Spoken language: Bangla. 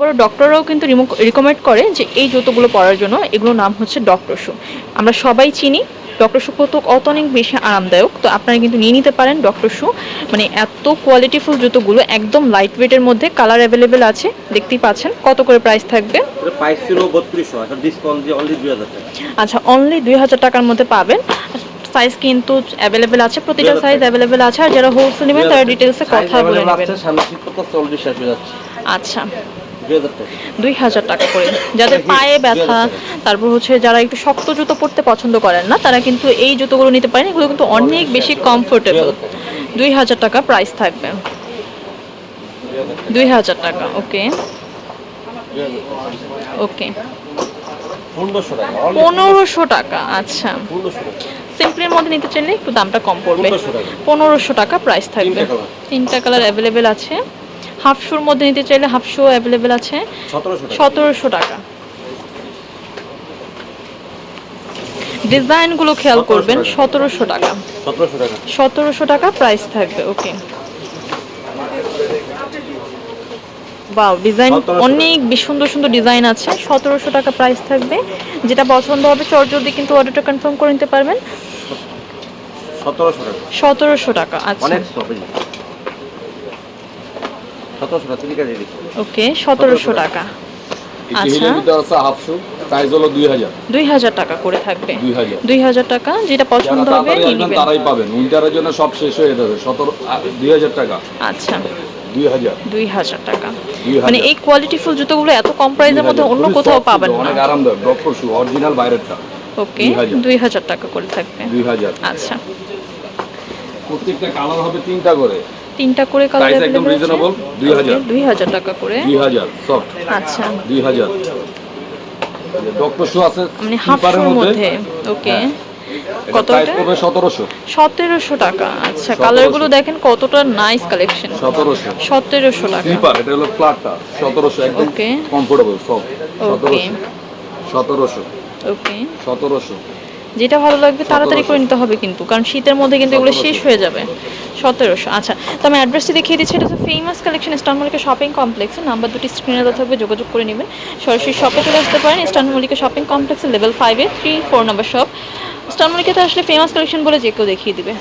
বড় ডক্টররাও কিন্তু রিকমেন্ড করে যে এই জুতোগুলো পরার জন্য এগুলোর নাম হচ্ছে ডক্টর শু আমরা সবাই চিনি ডক্টর শু কত কত অনেক বেশি আরামদায়ক তো আপনারা কিন্তু নিয়ে নিতে পারেন ডক্টর শু মানে এত কোয়ালিটিফুল জুতোগুলো একদম লাইট ওয়েটের মধ্যে কালার অ্যাভেলেবেল আছে দেখতেই পাচ্ছেন কত করে প্রাইস থাকবে। আচ্ছা অনলি দুই হাজার টাকার মধ্যে পাবেন। সাইজ কিন্তু অ্যাভেলেবেল আছে প্রতিটা সাইজ অ্যাভেলেবেল আছে আর যারা হোলসেল নেবেন তারা ডিটেলসে কথা বলে নেবেন। আচ্ছা। দুই হাজার টাকা। করে। যাদের পায়ে ব্যথা তারপর হচ্ছে যারা একটু শক্ত জুতো পরতে পছন্দ করেন না তারা কিন্তু এই জুতোগুলো নিতে পারেন এগুলো কিন্তু অনেক বেশি কমফোর্টেবল দুই হাজার টাকা। প্রাইস থাকবে। দুই হাজার টাকা। ওকে ওকে পনেরোশো টাকা আচ্ছা। সিম্পলের মধ্যে নিতে চাইলে একটু দামটা কম পড়বে। পনেরোশো টাকা। প্রাইস থাকবে। তিনটা তিনটা কালার অ্যাভেলেবেল আছে। হাফ শুর মধ্যে নিতে চাইলে হাফ শু অ্যাভেলেবেল আছে। সতেরোশো টাকা। ডিজাইনগুলো খেয়াল করবেন সতেরোশো টাকা। সতেরোশো টাকা। প্রাইস থাকবে ওকে বাও ডিজাইন অনেক সুন্দর সুন্দর ডিজাইন আছে। সতেরোশো টাকা প্রাইস থাকবে। যেটা পছন্দ হবে চটজলদি কিন্তু অর্ডারটা কনফার্ম করে নিতে পারবেন। সতেরোশো টাকা। আচ্ছা অনেক স্টপ সতেরোশো টাকা চিনি কাজে দিচ্ছি ওকে সতেরোশো টাকা। আচ্ছা। আছে হাফশো প্রাইস হলো দুই হাজার। দুই হাজার টাকা করে থাকবে। দুই হাজার। দুই হাজার টাকা যেটা পছন্দ হবে তাড়াতাড়ি নিয়ে আসবেন নেবেন তারাই পাবেন। উইন্টারের জন্য সব শেষ হয়ে যাবে সতেরো দুই হাজার টাকা। আচ্ছা। টাকা। মানে এই জুতোগুলো এত কম প্রাইসের মধ্যে অন্য কোথাও পাবেন না। অনেক আরামদায়ক ডক্টর শু অরিজিনাল বাইরেরটা। ওকে 2000 দুই হাজার টাকা করে থাকবে। দুই হাজার। আচ্ছা। প্রত্যেকটা কালার হবে তিনটা করে। তিনটা করে কালার Price একদম reasonable, 2000 দুই হাজার টাকা করে। দুই হাজার সফট আচ্ছা। দুই হাজার। ডক্টর শু আছে মানে হাফ স্লিপারের মধ্যে। ওকে। কত প্রাইস এটা পড়বে সতেরোশো। সতেরোশো টাকা। আচ্ছা 1700 কালারগুলো দেখেন কতটা নাইস কালেকশন সতেরোশো। সতেরোশো টাকা। স্লিপার এটা হলো ফ্ল্যাটটা সতেরোশো একদম Okay. কমফোর্টেবল সফট ওকে সতেরোশো। সতেরোশো। ওকে সতেরোশো। যেটা ভালো লাগবে তাড়াতাড়ি করে নিতে হবে কিন্তু কারণ শীতের মধ্যে কিন্তু এগুলো শেষ হয়ে যাবে। সতেরোশো। আচ্ছা তো আমি অ্যাড্রেসটি দেখিয়ে দিচ্ছি। এটা হচ্ছে famous collection Eastern Mallika shopping কমপ্লেক্সে নাম্বার দুটি স্ক্রিনে দেওয়া থাকবে যোগাযোগ করে নেবেন। সরাসরি শপে চলে আসতে পারেন ইস্টার্ন মলিকা শপিং কমপ্লেক্সে লেভেল ফাইভে three four number shop Eastern মলিকাতে আসলে ফেমাস কালেকশন বলে যে কেউ দেখিয়ে দিবে।